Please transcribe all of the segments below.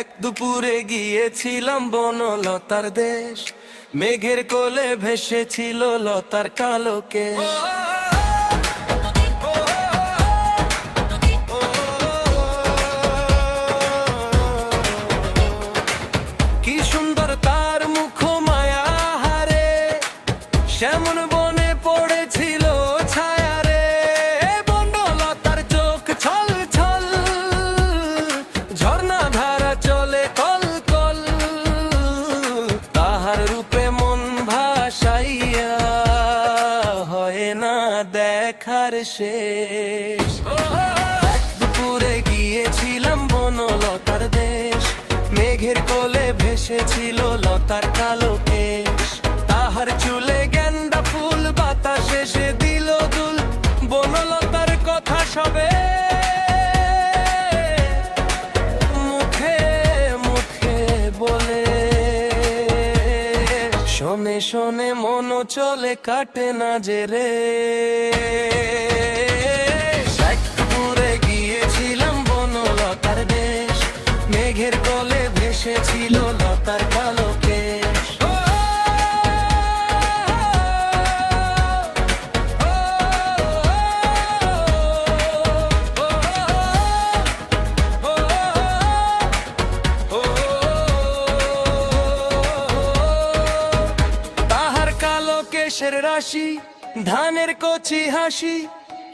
এক দুপুরে গিয়েছিলাম বনলতার দেশ। মেঘের কোলে ভেসেছিল লতার কালোকে কি তার মুখ মায়া হারে, শ্যামন বনে পড়েছিল দেখার শেষ। দুপুরে গিয়েছিলাম বনলতার দেশ। মেঘের কোলে ভেসেছিল লতার কালো কেশ। তাহার চুলে গেন্দা ফুল বাতাসে সে দিল দুল। বনলতার কথা সবে শোনে শোনে মন চলে, কাটে না যে রে। পুরে গিয়েছিলাম বনলতার দেশ মেঘের কলে ভেসেছিল লতার কালো কালো রাশি, ধানের কচি হাসি,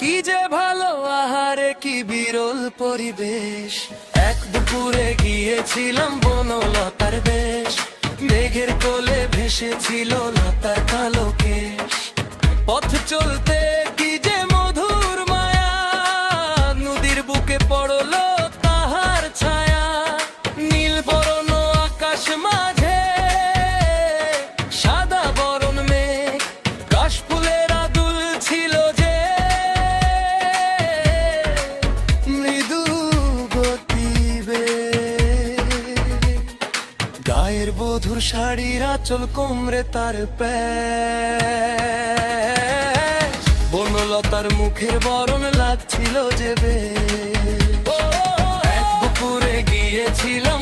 কি যে ভালো আহারে, কি বিরল পরিবেশ। এক দুপুরে গিয়েছিলাম বনলতার বেশ, মেঘের কোলে ভেসেছিল লতার কালো কেশ। পথ চলতে গায়ের বধুর শাড়ির আঁচল কোমরে তার বনলতার মুখের বরণ লাগছিল যে বে গিয়েছিলাম